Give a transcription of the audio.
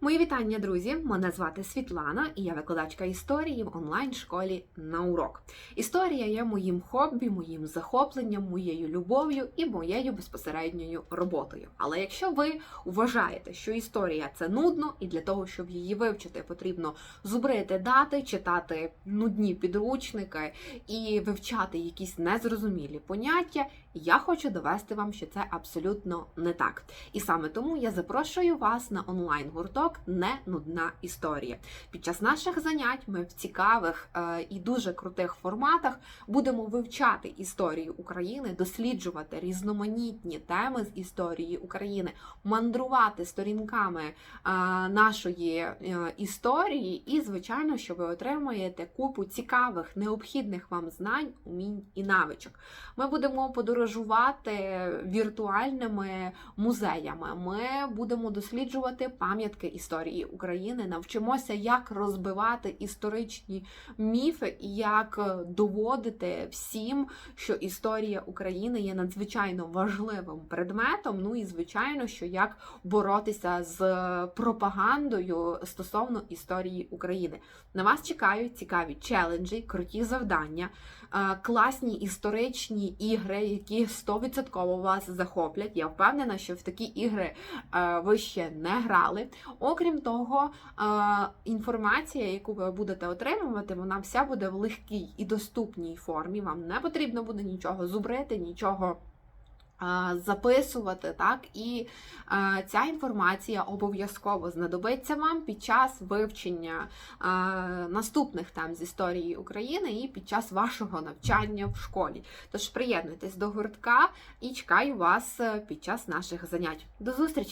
Мої вітання, друзі! Мене звати Світлана, і я викладачка історії в онлайн-школі на урок. Історія є моїм хобі, моїм захопленням, моєю любов'ю і моєю безпосередньою роботою. Але якщо ви вважаєте, що історія це нудно, і для того, щоб її вивчити, потрібно зубрити дати, читати нудні підручники і вивчати якісь незрозумілі поняття, я хочу довести вам, що це абсолютно не так. І саме тому я запрошую вас на онлайн-гурток Не нудна історія. Під час наших занять ми в цікавих е, і дуже крутих форматах будемо вивчати історію України, досліджувати різноманітні теми з історії України, мандрувати сторінками е, нашої е, історії, і, звичайно, що ви отримаєте купу цікавих, необхідних вам знань, умінь і навичок. Ми будемо подорожувати віртуальними музеями. Ми будемо досліджувати пам'ятки історії України, навчимося, як розбивати історичні міфи і як е, доводити всім, що історія України є надзвичайно важливим предметом. Ну і звичайно, що як боротися з пропагандою стосовно історії України. На вас чекають цікаві челенджі, круті завдання, е, класні історичні ігри, які 100% вас захоплять. Я впевнена, що в такі ігри е, ви ще не грали. Окрім того, інформація, яку ви будете отримувати, вона вся буде в легкій і доступній формі. Вам не потрібно буде нічого зубрити, нічого. Записувати, так, і е, ця інформація обов'язково знадобиться вам під час вивчення е, наступних тем з історії України і під час вашого навчання в школі. Тож приєднуйтесь до гуртка і чекаю вас е, під час наших занять. До зустрічі!